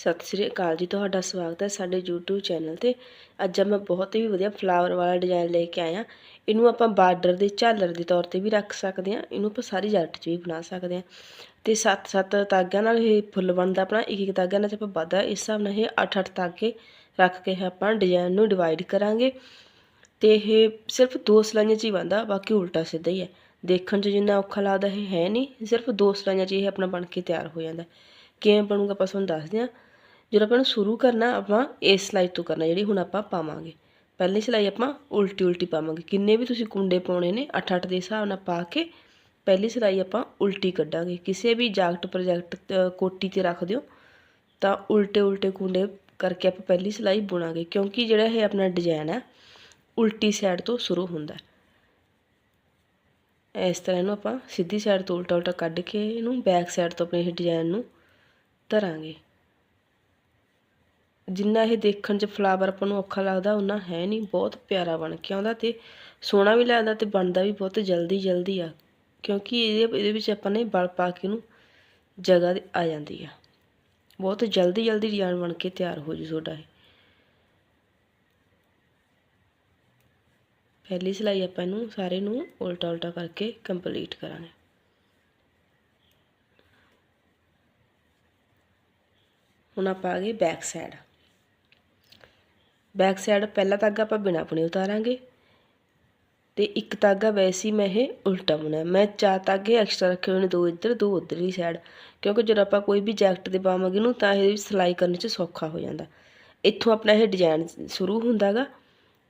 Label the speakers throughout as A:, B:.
A: ਸਤਿ ਸ੍ਰੀ ਅਕਾਲ ਜੀ, ਤੁਹਾਡਾ ਸਵਾਗਤ ਹੈ ਸਾਡੇ YouTube ਚੈਨਲ ਤੇ। ਅੱਜ ਮੈਂ ਬਹੁਤ ਹੀ ਵਧੀਆ ਫਲਾਵਰ ਵਾਲਾ ਡਿਜ਼ਾਈਨ ਲੈ ਕੇ ਆਇਆ। ਇਹਨੂੰ ਆਪਾਂ ਬਾਰਡਰ ਦੇ ਝਾਲਰ ਦੇ ਤੌਰ ਤੇ ਵੀ ਰੱਖ ਸਕਦੇ ਹਾਂ। ਇਹਨੂੰ ਆਪਾਂ ਸਾਰੀ ਜੱਟ 'ਚ ਵੀ ਬਣਾ ਸਕਦੇ ਹਾਂ। ਤੇ 7-7 ਤਾਗਿਆਂ ਨਾਲ ਇਹ ਫੁੱਲ ਬਣਦਾ ਆਪਣਾ ਇੱਕ ਇੱਕ ਤਾਗਿਆਂ ਨਾਲ ਆਪਾਂ ਵੱਧਦਾ ਇਸ ਹਿਸਾਬ ਨਾਲ ਇਹ 8-8 ਤਾਗੇ ਰੱਖ ਕੇ ਆਪਾਂ ਡਿਜ਼ਾਈਨ ਨੂੰ ਡਿਵਾਈਡ ਕਰਾਂਗੇ। ਤੇ ਇਹ ਸਿਰਫ ਦੋ ਸਲਾਈਆਂ 'ਚ ਹੀ ਬਣਦਾ, ਬਾਕੀ ਉਲਟਾ ਸਿੱਧਾ ਹੀ ਹੈ। ਦੇਖਣ 'ਚ ਜਿੰਨਾ ਔਖਾ ਲੱਗਦਾ ਇਹ ਹੈ ਨਹੀਂ, ਸਿਰਫ ਦੋ ਸਲਾਈਆਂ 'ਚ ਇਹ ਆਪਣਾ ਬਣ ਕੇ ਤਿਆਰ ਹੋ ਜਾਂਦਾ। ਕਿਵੇਂ ਬਣੂਗਾ ਆਪਾਂ ਤੁਹਾਨੂੰ ਦੱਸਦੇ ਹਾਂ। ਜਦੋਂ ਆਪਾਂ ਨੂੰ ਸ਼ੁਰੂ ਕਰਨਾ ਆਪਾਂ ਇਸ ਸਿਲਾਈ ਤੋਂ ਕਰਨਾ, ਜਿਹੜੀ ਹੁਣ ਆਪਾਂ ਪਾਵਾਂਗੇ। ਪਹਿਲੀ ਸਿਲਾਈ ਆਪਾਂ ਉਲਟੀ ਉਲਟੀ ਪਾਵਾਂਗੇ। ਕਿੰਨੇ ਵੀ ਤੁਸੀਂ ਕੁੰਡੇ ਪਾਉਣੇ ਨੇ 8-8 ਦੇ ਹਿਸਾਬ ਨਾਲ ਪਾ ਕੇ ਪਹਿਲੀ ਸਿਲਾਈ ਆਪਾਂ ਉਲਟੀ ਕੱਢਾਂਗੇ। ਕਿਸੇ ਵੀ ਜਾਕਟ ਪ੍ਰੋਜੈਕਟ ਕੋਟੀ ਤੇ ਰੱਖ ਦਿਓ, ਤਾਂ ਉਲਟੇ ਉਲਟੇ ਕੁੰਡੇ ਕਰਕੇ ਆਪਾਂ ਪਹਿਲੀ ਸਿਲਾਈ ਬੁਣਾਂਗੇ। ਕਿਉਂਕਿ ਜਿਹੜਾ ਇਹ ਆਪਣਾ ਡਿਜ਼ਾਈਨ ਹੈ, ਉਲਟੀ ਸਾਈਡ ਤੋਂ ਸ਼ੁਰੂ ਹੁੰਦਾ ਇਸ ਤਰ੍ਹਾਂ ਇਹਨੂੰ ਆਪਾਂ ਸਿੱਧੀ ਸਾਈਡ ਤੋਂ ਉਲਟਾ ਉਲਟਾ ਕੱਢ ਕੇ ਇਹਨੂੰ ਬੈਕ ਸਾਈਡ ਤੋਂ ਆਪਣੇ ਇਹ ਡਿਜ਼ਾਈਨ ਨੂੰ ਧਰਾਂਗੇ। ਜਿੰਨਾ ਇਹ ਦੇਖਣ 'ਚ ਫਲਾਵਰ ਆਪਾਂ ਨੂੰ ਔਖਾ ਲੱਗਦਾ ਉਹਨਾਂ ਹੈ ਨਹੀਂ ਬਹੁਤ ਪਿਆਰਾ ਬਣ ਕੇ ਆਉਂਦਾ ਤੇ ਸੋਹਣਾ ਵੀ ਲੱਗਦਾ ਤੇ ਬਣਦਾ ਵੀ ਬਹੁਤ ਜਲਦੀ ਜਲਦੀ ਆ। ਕਿਉਂਕਿ ਇਹਦੇ ਇਹਦੇ ਵਿੱਚ ਆਪਾਂ ਨੇ ਬਲ ਪਾ ਕੇ ਇਹਨੂੰ ਜਗ੍ਹਾ ਆ ਜਾਂਦੀ ਆ। ਬਹੁਤ ਜਲਦੀ ਜਲਦੀ ਡਿਜ਼ਾਈਨ ਬਣ ਕੇ ਤਿਆਰ ਹੋ ਜੂ ਤੁਹਾਡਾ ਇਹ। ਪਹਿਲੀ ਸਿਲਾਈ ਆਪਾਂ ਇਹਨੂੰ ਸਾਰੇ ਨੂੰ ਉਲਟਾ ਉਲਟਾ ਕਰਕੇ ਕੰਪਲੀਟ ਕਰਾਂਗੇ। ਹੁਣ ਆਪਾਂ ਆ ਗਏ ਬੈਕ ਸਾਈਡ ਬੈਕ ਸਾਈਡ ਪਹਿਲਾ ਤਾਗਾ ਆਪਾਂ ਬਿਨਾ ਬੁਣੇ ਉਤਾਰਾਂਗੇ ਤੇ ਇੱਕ ਤਾਗਾ ਵੈਸੇ ਹੀ ਮੈਂ ਇਹ ਉਲਟਾ ਬੁਣਿਆ। ਮੈਂ ਚਾਰ ਤਾਗੇ ਐਕਸਟਰਾ ਰੱਖੇ ਹੋਏ ਨੇ, ਦੋ ਇੱਧਰ, ਦੋ ਉੱਧਰਲੀ ਸਾਈਡ ਕਿਉਂਕਿ ਜਦੋਂ ਆਪਾਂ ਕੋਈ ਵੀ ਜੈਕਟ ਦੇ ਪਾਵਾਂਗੇ ਨੂੰ, ਤਾਂ ਇਹ ਸਿਲਾਈ ਕਰਨ 'ਚ ਸੌਖਾ ਹੋ ਜਾਂਦਾ। ਇੱਥੋਂ ਆਪਣਾ ਇਹ ਡਿਜ਼ਾਈਨ ਸ਼ੁਰੂ ਹੁੰਦਾਗਾ।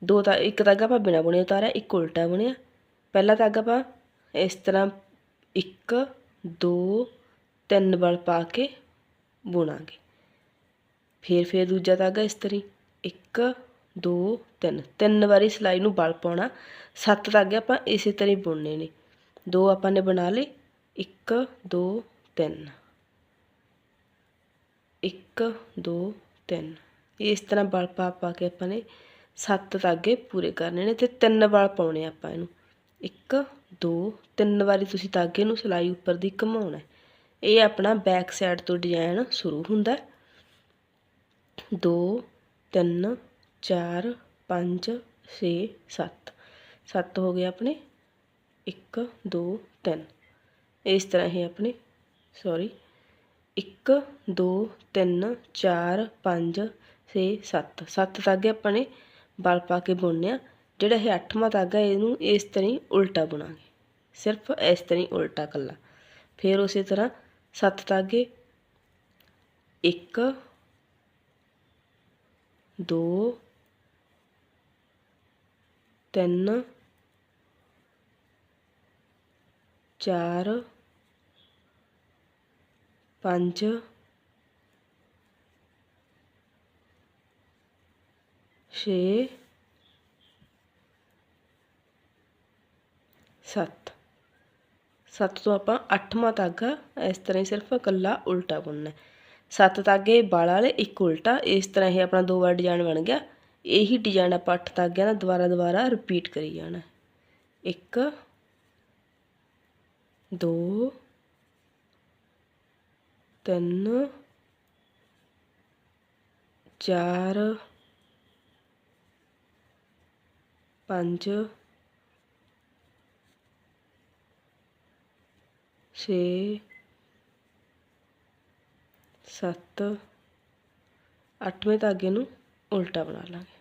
A: ਦੋ ਤਾਂ ਇੱਕ ਤਾਗਾ ਆਪਾਂ ਬਿਨਾ ਬੁਣੇ ਉਤਾਰਿਆ, ਇੱਕ ਉਲਟਾ ਬੁਣਿਆ। ਪਹਿਲਾ ਤਾਗਾ ਆਪਾਂ ਇਸ ਤਰ੍ਹਾਂ ਇੱਕ, ਦੋ, ਤਿੰਨ ਬਲ ਪਾ ਕੇ ਬੁਣਾਂਗੇ। ਫਿਰ ਫਿਰ ਦੂਜਾ ਤਾਗਾ ਇਸ ਤਰ੍ਹਾਂ ਇੱਕ, ਦੋ, ਤਿੰਨ। ਤਿੰਨ ਵਾਰੀ ਸਿਲਾਈ ਨੂੰ ਬਲ ਪਾਉਣਾ। ਸੱਤ ਧਾਗੇ ਆਪਾਂ ਇਸੇ ਤਰ੍ਹਾਂ ਹੀ ਬੁਣਨੇ ਨੇ। ਦੋ ਆਪਾਂ ਨੇ ਬਣਾ ਲਏ। ਇੱਕ, ਦੋ, ਤਿੰਨ। ਇੱਕ, ਦੋ, ਤਿੰਨ। ਇਸ ਤਰ੍ਹਾਂ ਬਲ ਪਾ ਪਾ ਕੇ ਆਪਾਂ ਨੇ ਸੱਤ ਧਾਗੇ ਪੂਰੇ ਕਰਨੇ ਨੇ ਤੇ ਤਿੰਨ ਬਲ ਪਾਉਣੇ ਆਪਾਂ ਇਹਨੂੰ। ਇੱਕ, ਦੋ, ਤਿੰਨ ਵਾਰੀ ਤੁਸੀਂ ਧਾਗੇ ਨੂੰ ਸਿਲਾਈ ਉੱਪਰ ਦੀ ਘਮਾਉਣਾ ਇਹ ਆਪਣਾ ਬੈਕ ਸਾਈਡ ਤੋਂ ਡਿਜ਼ਾਈਨ ਸ਼ੁਰੂ ਹੁੰਦਾ ਦੋ ਤਿੰਨ, ਚਾਰ, ਪੰਜ, ਛੇ, ਸੱਤ। ਸੱਤ ਹੋ ਗਏ ਆਪਣੇ। ਇੱਕ, ਦੋ, ਤਿੰਨ। ਇਸ ਤਰ੍ਹਾਂ ਇਹ ਆਪਣੇ। ਸੌਰੀ ਇੱਕ, ਦੋ, ਤਿੰਨ, ਚਾਰ, ਪੰਜ, ਛੇ, ਸੱਤ। ਸੱਤ ਤਾਗੇ ਆਪਾਂ ਨੇ ਬਲ ਪਾ ਕੇ ਬੁਣਨੇ ਆ। ਜਿਹੜਾ ਇਹ ਅੱਠਵਾਂ ਧਾਗਾ ਇਹਨੂੰ ਇਸ ਤਰ੍ਹਾਂ ਹੀ ਉਲਟਾ ਬੁਣਾਂਗੇ। ਸਿਰਫ ਇਸ ਤਰ੍ਹਾਂ ਹੀ ਉਲਟਾ ਕੱਲਾ ਫਿਰ ਉਸੇ ਤਰ੍ਹਾਂ ਸੱਤ ਧਾਗੇ ਇੱਕ ਦੋ, ਤਿੰਨ, ਚਾਰ, ਪੰਜ, ਛੇ, ਸੱਤ। ਸੱਤ ਤੋਂ ਆਪਾਂ ਅੱਠਵਾਂ ਤਾਗਾ ਇਸ ਤਰ੍ਹਾਂ ਹੀ ਸਿਰਫ ਇਕੱਲਾ ਉਲਟਾ ਬੁਣਨਾ ਸੱਤ ਤਾਗੇ ਬਾਲ ਵਾਲੇ ਇੱਕ ਉਲਟਾ। ਇਸ ਤਰ੍ਹਾਂ ਇਹ ਆਪਣਾ ਦੋ ਵਾਰ ਡਿਜ਼ਾਈਨ ਬਣ ਗਿਆ। ਇਹੀ ਡਿਜ਼ਾਈਨ ਆਪਾਂ ਅੱਠ ਤਾਗਿਆਂ ਦਾ ਦੁਬਾਰਾ ਦੁਬਾਰਾ ਰਿਪੀਟ ਕਰੀ ਜਾਣਾ। ਇੱਕ, ਦੋ, ਤਿੰਨ, ਚਾਰ, ਪੰਜ, ਛੇ ਸੱਤ, ਅੱਠਵੇਂ ਧਾਗੇ ਨੂੰ ਉਲਟਾ ਬਣਾ ਲਾਂਗੇ।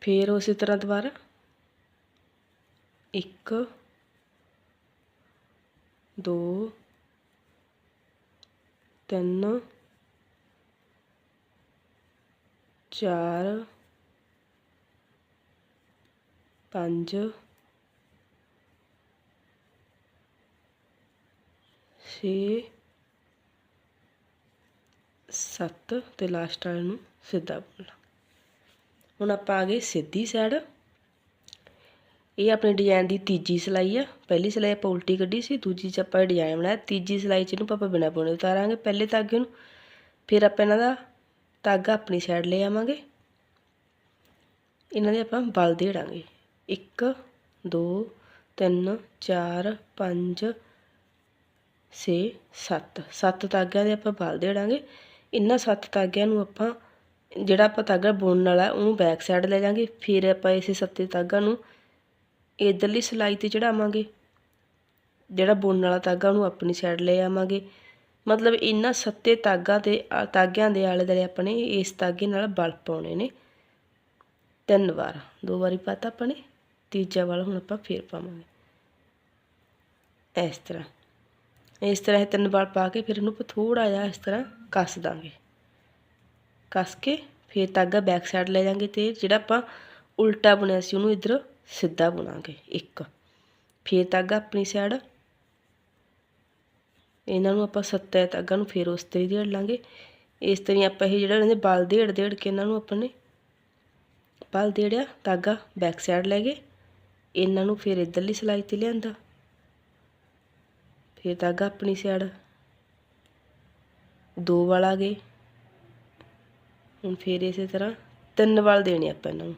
A: ਫਿਰ ਉਸੇ ਤਰ੍ਹਾਂ ਦੁਬਾਰਾ। ਇੱਕ, ਦੋ, ਤਿੰਨ, ਚਾਰ, ਪੰਜ, ਛੇ ਸੱਤ ਤੇ ਲਾਸਟ ਵਾਲੇ ਨੂੰ ਸਿੱਧਾ ਬੁਣਨਾ ਹੁਣ ਆਪਾਂ ਆ ਗਏ ਸਿੱਧੀ ਸਾਈਡ ਇਹ ਆਪਣੇ ਡਿਜ਼ਾਈਨ ਦੀ ਤੀਜੀ ਸਲਾਈ ਆ। ਪਹਿਲੀ ਸਲਾਈ ਆਪਾਂ ਉਲਟੀ ਕੱਢੀ ਸੀ, ਦੂਜੀ ਚ ਆਪਾਂ ਡਿਜ਼ਾਈਨ ਬਣਾਇਆ। ਤੀਜੀ ਸਲਾਈ ਚ ਇਹਨੂੰ ਆਪਾਂ ਬਿਨਾ ਬੁਣੇ ਉਤਾਰਾਂਗੇ। ਪਹਿਲੇ ਧਾਗੇ ਨੂੰ। ਫਿਰ ਆਪਾਂ ਇਹਨਾਂ ਦਾ ਧਾਗਾ ਆਪਣੀ ਸਾਈਡ ਲੈ ਆਵਾਂਗੇ। ਇਹਨਾਂ ਦੇ ਆਪਾਂ ਬਲ ਦੇੜਾਂਗੇ। 1 2 3 4 5 6 7 7 ਧਾਗਿਆਂ ਦੇ ਆਪਾਂ ਬਲ ਦੇੜਾਂਗੇ। ਇਹਨਾਂ ਸੱਤ ਧਾਗਿਆਂ ਨੂੰ ਆਪਾਂ, ਜਿਹੜਾ ਆਪਾਂ ਧਾਗਾ ਬੁਣਨ ਵਾਲਾ, ਉਹਨੂੰ ਬੈਕ ਸਾਈਡ ਲੈ ਜਾਾਂਗੇ ਫਿਰ ਆਪਾਂ ਇਸੇ ਸੱਤੇ ਧਾਗਾ ਨੂੰ ਇਧਰਲੀ ਸਿਲਾਈ ਤੇ ਚੜਾਵਾਂਗੇ। ਜਿਹੜਾ ਬੁਣਨ ਵਾਲਾ ਧਾਗਾ ਉਹਨੂੰ ਆਪਣੀ ਸਾਈਡ ਲੈ ਆਵਾਂਗੇ। ਮਤਲਬ ਇਹਨਾਂ ਸੱਤੇ ਧਾਗਾ ਤੇ ਧਾਗਿਆਂ ਦੇ ਆਲੇ ਦੁਆਲੇ ਆਪਣੇ, ਇਸ ਧਾਗੇ ਨਾਲ ਬਲ ਪਾਉਣੇ ਨੇ। ਤਿੰਨ ਵਾਰ, ਦੋ ਵਾਰੀ ਪਾਤਾ ਆਪਾਂ ਨੇ, ਤੀਜਾ ਵਾਲਾ ਹੁਣ ਆਪਾਂ ਫੇਰ ਪਾਵਾਂਗੇ। ਇਸ ਤਰ੍ਹਾਂ ਇਸ ਤਰ੍ਹਾਂ ਇਹ ਤਿੰਨ ਵਾਰ ਪਾ ਕੇ ਫਿਰ ਇਹਨੂੰ ਥੋੜਾ ਜਿਹਾ ਇਸ ਤਰ੍ਹਾਂ ਕੱਸ ਦਾਂਗੇ। ਕੱਸ ਕੇ ਫਿਰ ਤਾਗਾ ਬੈਕ ਸਾਈਡ ਲੈ ਜਾਾਂਗੇ ਤੇ ਜਿਹੜਾ ਆਪਾਂ ਉਲਟਾ ਬੁਣਿਆ ਸੀ ਉਹਨੂੰ ਇਧਰ ਸਿੱਧਾ ਬੁਣਾਂਗੇ, ਇੱਕ। ਫਿਰ ਤਾਗਾ ਆਪਣੀ ਸਾਈਡ ਇਹਨਾਂ ਨੂੰ ਆਪਾਂ ਸੱਤੇ ਧਾਗਾ ਨੂੰ ਫਿਰ ਉਸ ਤਰੀ ਦੇੜ ਲਾਂਗੇ। ਇਸ ਤਰ੍ਹਾਂ ਆਪਾਂ ਇਹ ਜਿਹੜਾ ਇਹਦੇ ਬਲ ਦੇੜ ਦੇੜ ਕੇ ਇਹਨਾਂ ਨੂੰ ਆਪਣੇ ਬਲ ਦੇੜਿਆ ਤਾਗਾ ਬੈਕ ਸਾਈਡ ਲੈ ਗਏ। ਇਹਨਾਂ ਨੂੰ ਫਿਰ ਇਧਰਲੀ ਸਲਾਈ ਤੇ ਲਿਆਂਦਾ। ਫਿਰ ਧਾਗਾ ਆਪਣੀ ਸਾਈਡ ਦੋ ਵਾਲ ਆ ਗਏ। ਹੁਣ ਫਿਰ ਇਸੇ ਤਰ੍ਹਾਂ ਤਿੰਨ ਵਾਲ ਦੇਣੇ ਆਪਾਂ ਇਹਨਾਂ ਨੂੰ।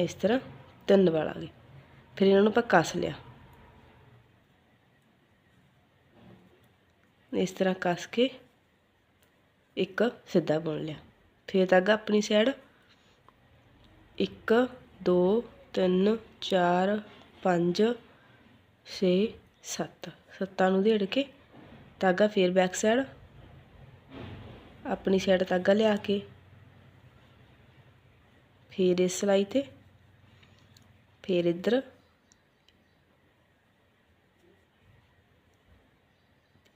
A: ਇਸ ਤਰ੍ਹਾਂ ਤਿੰਨ ਵਾਲ ਆ ਗਏ। ਫਿਰ ਇਹਨਾਂ ਨੂੰ ਆਪਾਂ ਕੱਸ ਲਿਆ। ਇਸ ਤਰ੍ਹਾਂ ਕੱਸ ਕੇ ਇੱਕ ਸਿੱਧਾ ਬੁਣ ਲਿਆ। ਫਿਰ ਧਾਗਾ ਆਪਣੀ ਸਾਈਡ 1 2 3 4 5 6 7 ਸੱਤਾਂ ਨੂੰ ਦੇੜ ਕੇ ਧਾਗਾ ਫੇਰ ਬੈਕ ਸਾਈਡ ਆਪਣੀ ਸਾਈਡ ਧਾਗਾ ਲਿਆ ਕੇ ਫੇਰ ਇਸ ਸਲਾਈ ਤੇ, ਫੇਰ ਇੱਧਰ।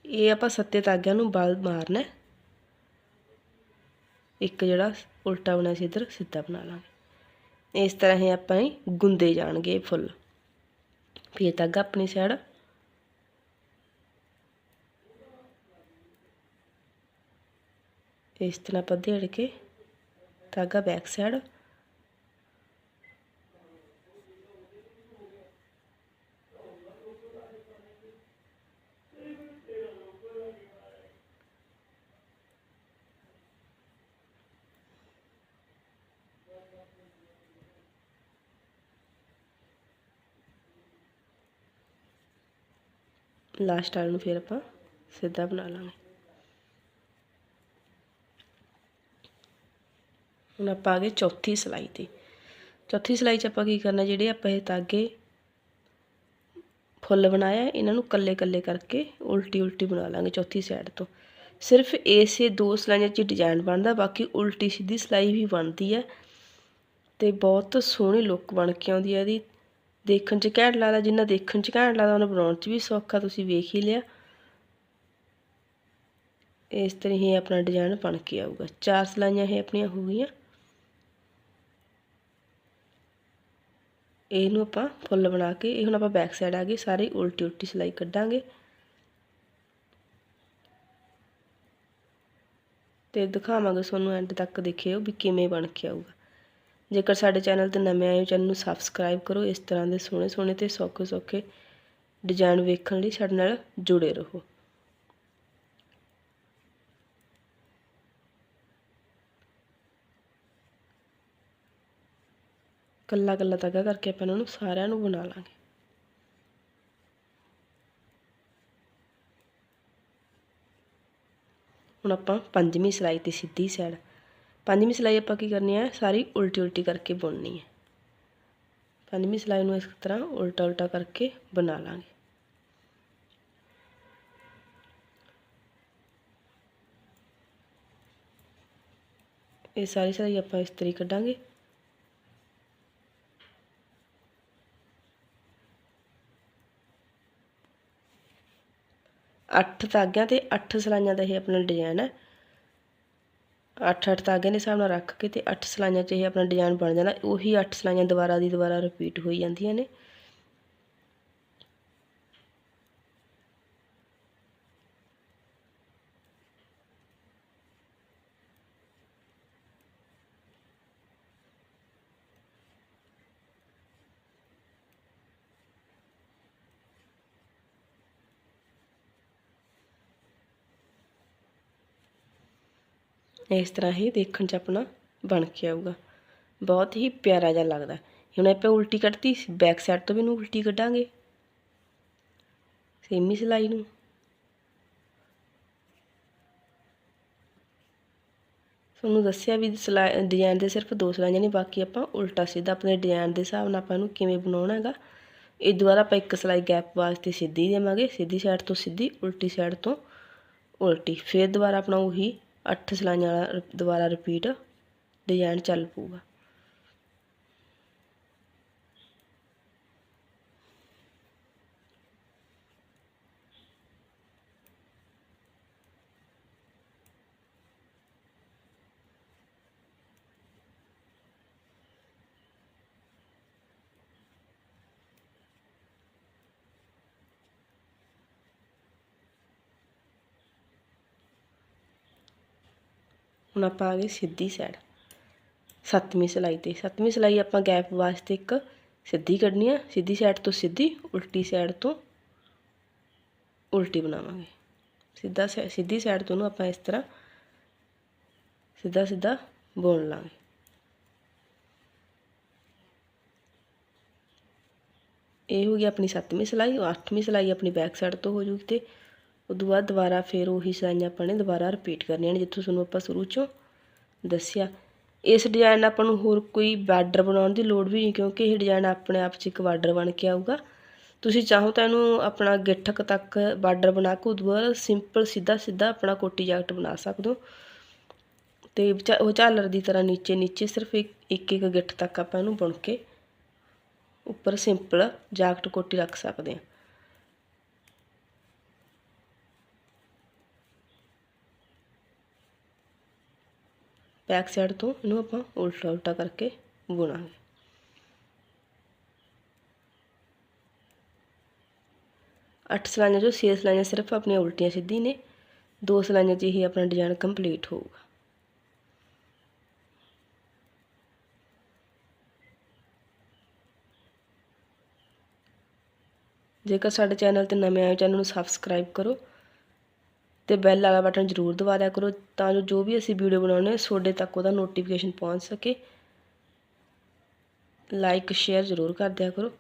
A: ਇਹ ਆਪਾਂ ਸੱਤੇ ਧਾਗਿਆਂ ਨੂੰ ਬਲ ਮਾਰਨਾ ਇੱਕ ਜਿਹੜਾ ਉਲਟਾ ਬਣਾ ਸੀ ਇੱਧਰ, ਸਿੱਧਾ ਬਣਾ ਲਾਂਗੇ। ਇਸ ਤਰ੍ਹਾਂ ਹੀ ਆਪਾਂ ਹੀ ਗੁੰਦੇ ਜਾਣਗੇ ਫੁੱਲ। ਫੇਰ ਧਾਗਾ ਆਪਣੀ ਸਾਈਡ ਇਸ ਤਰ੍ਹਾਂ ਆਪਾਂ ਦੇੜ ਕੇ ਧਾਗਾ ਬੈਕ ਸਾਈਡ ਲਾਸਟ ਵਾਲ ਨੂੰ ਫਿਰ ਆਪਾਂ ਸਿੱਧਾ ਬਣਾ ਲਾਂਗੇ। ਹੁਣ ਆਪਾਂ ਆ ਗਏ ਚੌਥੀ ਸਲਾਈ ਤੇ। ਚੌਥੀ ਸਲਾਈ 'ਚ ਆਪਾਂ ਕੀ ਕਰਨਾ, ਜਿਹੜੇ ਆਪਾਂ ਇਹ ਤਾਗੇ ਫੁੱਲ ਬਣਾਇਆ, ਇਹਨਾਂ ਨੂੰ ਕੱਲੇ ਕੱਲੇ ਕਰਕੇ ਉਲਟੀ ਉਲਟੀ ਬਣਾ ਲਾਂਗੇ ਚੌਥੀ ਸਾਈਡ ਤੋਂ। ਸਿਰਫ ਇਸੇ ਦੋ ਸਲਾਈਆਂ 'ਚ ਡਿਜ਼ਾਈਨ ਬਣਦਾ, ਬਾਕੀ ਉਲਟੀ ਸਿੱਧੀ ਸਲਾਈ ਵੀ ਬਣਦੀ ਹੈ ਤੇ ਬਹੁਤ ਸੋਹਣੀ ਲੁੱਕ ਬਣ ਕੇ ਆਉਂਦੀ ਹੈ ਇਹਦੀ। ਦੇਖਣ 'ਚ ਘੈਂਟ ਲੱਗਦਾ, ਜਿੰਨਾ ਦੇਖਣ 'ਚ ਘੈਂਟ ਲੱਗਦਾ, ਉਹਨਾਂ ਬਣਾਉਣ 'ਚ ਵੀ ਸੌਖਾ, ਤੁਸੀਂ ਵੇਖ ਹੀ ਲਿਆ। ਇਸ ਤਰ੍ਹਾਂ ਹੀ ਆਪਣਾ ਡਿਜ਼ਾਈਨ ਬਣ ਕੇ ਆਊਗਾ। ਚਾਰ ਸਲਾਈਆਂ ਇਹ ਆਪਣੀਆਂ ਹੋ ਗਈਆਂ। ਇਹਨੂੰ ਆਪਾਂ ਫੁੱਲ ਬਣਾ ਕੇ, ਇਹ ਹੁਣ ਆਪਾਂ ਬੈਕ ਸਾਈਡ ਆ ਗਏ ਸਾਰੀ ਉਲਟੀ ਉਲਟੀ ਸਿਲਾਈ ਕੱਢਾਂਗੇ। ਤੇ ਦਿਖਾਵਾਂਗੇ ਤੁਹਾਨੂੰ ਐਂਡ ਤੱਕ ਦੇਖਿਓ ਵੀ ਕਿਵੇਂ ਬਣ ਕੇ ਆਊਗਾ। ਜੇਕਰ ਸਾਡੇ ਚੈਨਲ ਤੇ ਨਵੇਂ ਆਏ ਹੋ ਚੈਨਲ ਨੂੰ ਸਬਸਕ੍ਰਾਈਬ ਕਰੋ, ਇਸ ਤਰ੍ਹਾਂ ਦੇ ਸੋਹਣੇ ਸੋਹਣੇ ਤੇ ਸੌਖੇ ਸੌਖੇ ਡਿਜ਼ਾਈਨ ਵੇਖਣ ਲਈ ਸਾਡੇ ਨਾਲ ਜੁੜੇ ਰਹੋ। ਕੱਲਾ ਕੱਲਾ ਤਗਾ ਕਰਕੇ ਆਪਾਂ ਇਹਨਾਂ ਨੂੰ ਸਾਰਿਆਂ ਨੂੰ ਬਣਾ ਲਾਂਗੇ। ਹੁਣ ਆਪਾਂ ਪੰਜਵੀਂ ਸਿਲਾਈ ਤੇ ਸਿੱਧੀ ਸਾਈਡ ਪੰਜਵੀਂ ਸਿਲਾਈ ਆਪਾਂ ਕੀ ਕਰਨੀ ਹੈ ਸਾਰੀ ਉਲਟੀ ਉਲਟੀ ਕਰਕੇ ਬੁਣਨੀ ਹੈ ਪੰਜਵੀਂ ਸਿਲਾਈ ਨੂੰ ਇਸ ਤਰ੍ਹਾਂ ਉਲਟਾ ਉਲਟਾ ਕਰਕੇ ਬਣਾ ਲਾਂਗੇ। ਇਹ ਸਾਰੀ ਸਿਲਾਈ ਆਪਾਂ ਇਸ ਤਰੀਕੇ ਕੱਢਾਂਗੇ। ਅੱਠ ਤਾਗਿਆਂ ਤੇ ਅੱਠ ਸਲਾਈਆਂ ਦਾ ਇਹ ਆਪਣਾ ਡਿਜ਼ਾਈਨ ਹੈ। ਅੱਠ ਅੱਠ ਤਾਗਿਆਂ ਦੇ ਹਿਸਾਬ ਨਾਲ ਰੱਖ ਕੇ ਤੇ ਅੱਠ ਸਲਾਈਆਂ 'ਚ ਇਹ ਆਪਣਾ ਡਿਜ਼ਾਈਨ ਬਣ ਜਾਣਾ। ਉਹੀ ਅੱਠ ਸਲਾਈਆਂ ਦੁਬਾਰਾ ਦੀ ਦੁਬਾਰਾ ਰਿਪੀਟ ਹੋਈ ਜਾਂਦੀਆਂ ਨੇ। ਇਸ ਤਰ੍ਹਾਂ ਹੀ ਦੇਖਣ 'ਚ ਆਪਣਾ ਬਣ ਕੇ ਆਊਗਾ। ਬਹੁਤ ਹੀ ਪਿਆਰਾ ਜਿਹਾ ਲੱਗਦਾ। ਹੁਣ ਆਪਾਂ ਉਲਟੀ ਕੱਢਤੀ ਬੈਕ ਸਾਈਡ ਤੋਂ ਵੀ ਨੂੰ ਉਲਟੀ ਕੱਢਾਂਗੇ। ਸੇਮ ਹੀ ਸਿਲਾਈ ਨੂੰ। ਤੁਹਾਨੂੰ ਦੱਸਿਆ ਵੀ ਸਿਲਾਈ ਡਿਜ਼ਾਈਨ ਦੇ ਸਿਰਫ ਦੋ ਸਲਾਈਆਂ ਨੇ, ਬਾਕੀ ਆਪਾਂ ਉਲਟਾ ਸਿੱਧਾ ਆਪਣੇ ਡਿਜ਼ਾਈਨ ਦੇ ਹਿਸਾਬ ਨਾਲ ਆਪਾਂ ਇਹਨੂੰ ਕਿਵੇਂ ਬਣਾਉਣਾ ਹੈਗਾ। ਇਹ ਦੁਬਾਰਾ ਆਪਾਂ ਇੱਕ ਸਿਲਾਈ ਗੈਪ ਵਾਸਤੇ ਸਿੱਧੀ ਦੇਵਾਂਗੇ, ਸਿੱਧੀ ਸਾਈਡ ਤੋਂ ਸਿੱਧੀ, ਉਲਟੀ ਸਾਈਡ ਤੋਂ ਉਲਟੀ। ਫਿਰ ਦੁਬਾਰਾ ਆਪਣਾ ਉਹੀ 8 ਸਲਾਈਆਂ ਵਾਲਾ ਦੁਬਾਰਾ ਰਿਪੀਟ ਡਿਜ਼ਾਈਨ ਚੱਲ ਪਊਗਾ ਹੁਣ ਆਪਾਂ ਆ ਗਏ ਸਿੱਧੀ ਸਾਈਡ ਸੱਤਵੀਂ ਸਲਾਈ ਤੇ। ਸੱਤਵੀਂ ਸਲਾਈ ਆਪਾਂ ਗੈਪ ਵਾਸਤੇ ਇੱਕ ਸਿੱਧੀ ਕੱਢਣੀ ਆ। ਸਿੱਧੀ ਸਾਈਡ ਤੋਂ ਸਿੱਧੀ, ਉਲਟੀ ਸਾਈਡ ਤੋਂ ਉਲਟੀ ਬਣਾਵਾਂਗੇ। ਸਿੱਧਾ ਸਿੱਧੀ ਸਾਈਡ ਤੋਂ ਨੂੰ ਆਪਾਂ ਇਸ ਤਰ੍ਹਾਂ ਸਿੱਧਾ ਸਿੱਧਾ ਬੁਣ ਲਾਂਗੇ। ਇਹ ਹੋ ਗਈ ਆਪਣੀ ਸੱਤਵੀਂ ਸਲਾਈ। ਅੱਠਵੀਂ ਸਲਾਈ ਆਪਣੀ ਬੈਕ ਸਾਈਡ ਤੋਂ ਹੋ ਜੂਗੀ ਤੇ ਉਦੋਂ ਬਾਅਦ ਦੁਬਾਰਾ ਫਿਰ ਉਹੀ ਸਲਾਈਆਂ ਆਪਾਂ ਨੇ ਦੁਬਾਰਾ ਰਿਪੀਟ ਕਰਨੀਆਂ ਨੇ, ਜਿੱਥੋਂ ਤੁਹਾਨੂੰ ਆਪਾਂ ਸ਼ੁਰੂ ਚੋਂ ਦੱਸਿਆ। ਇਸ ਡਿਜ਼ਾਈਨ ਆਪਾਂ ਨੂੰ ਹੋਰ ਕੋਈ ਬਾਰਡਰ ਬਣਾਉਣ ਦੀ ਲੋੜ ਵੀ ਨਹੀਂ, ਕਿਉਂਕਿ ਇਹ ਡਿਜ਼ਾਈਨ ਆਪਣੇ ਆਪ 'ਚ ਇੱਕ ਬਾਰਡਰ ਬਣ ਕੇ ਆਊਗਾ। ਤੁਸੀਂ ਚਾਹੋ ਤਾਂ ਇਹਨੂੰ ਆਪਣਾ ਗਿੱਠਕ ਤੱਕ ਬਾਰਡਰ ਬਣਾ ਕੇ ਉਦੋਂ ਬਾਅਦ ਸਿੰਪਲ ਸਿੱਧਾ ਸਿੱਧਾ ਆਪਣਾ ਕੋਟੀ ਜੈਕਟ ਬਣਾ ਸਕਦੇ ਹੋ। ਤੇ ਉਹ ਝਾਲਰ ਦੀ ਤਰ੍ਹਾਂ ਨੀਚੇ ਨੀਚੇ ਸਿਰਫ ਇੱਕ ਇੱਕ ਗਿੱਠ ਤੱਕ ਆਪਾਂ ਇਹਨੂੰ ਬੁਣ ਕੇ ਉੱਪਰ ਸਿੰਪਲ ਜੈਕਟ ਕੋਟੀ ਰੱਖ ਸਕਦੇ ਹਾਂ। ਬੈਕ ਸਾਈਡ ਤੋਂ ਇਹਨੂੰ ਆਪਾਂ ਉਲਟਾ ਉਲਟਾ ਕਰਕੇ ਬੁਣਾਂਗੇ। ਅੱਠ ਸਲਾਈਆਂ ਜੋ 6 ਸਲਾਈਆਂ ਸਿਰਫ ਆਪਣੀਆਂ ਉਲਟੀਆਂ ਸਿੱਧੀ ਨੇ, ਦੋ ਸਲਾਈਆਂ 'ਚ ਹੀ ਆਪਣਾ ਡਿਜ਼ਾਈਨ ਕੰਪਲੀਟ ਹੋਊਗਾ। ਜੇਕਰ ਸਾਡੇ ਚੈਨਲ ਤੇ ਨਵੇਂ ਆਏ ਚੈਨਲ ਨੂੰ ਸਬਸਕ੍ਰਾਈਬ ਕਰੋ। ਅਤੇ ਬੈਲ ਵਾਲਾ ਬਟਨ ਜ਼ਰੂਰ ਦਬਾ ਦਿਆ ਕਰੋ ਤਾਂ ਜੋ ਜੋ ਵੀ ਅਸੀਂ ਵੀਡੀਓ ਬਣਾਉਣੇ ਤੁਹਾਡੇ ਤੱਕ ਉਹਦਾ ਨੋਟੀਫਿਕੇਸ਼ਨ ਪਹੁੰਚ ਸਕੇ। ਲਾਈਕ ਸ਼ੇਅਰ ਜ਼ਰੂਰ ਕਰ ਦਿਆ ਕਰੋ।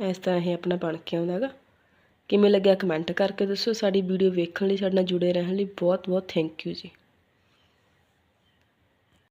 A: ਇਸ ਤਰ੍ਹਾਂ ਇਹ ਆਪਣਾ ਬਣ ਕੇ ਆਉਂਦਾ ਹੈਗਾ। ਕਿਵੇਂ ਲੱਗਿਆ ਕਮੈਂਟ ਕਰਕੇ ਦੱਸੋ। ਸਾਡੀ ਵੀਡੀਓ ਵੇਖਣ ਲਈ, ਸਾਡੇ ਨਾਲ ਜੁੜੇ ਰਹਿਣ ਲਈ ਬਹੁਤ ਬਹੁਤ ਥੈਂਕ ਯੂ ਜੀ।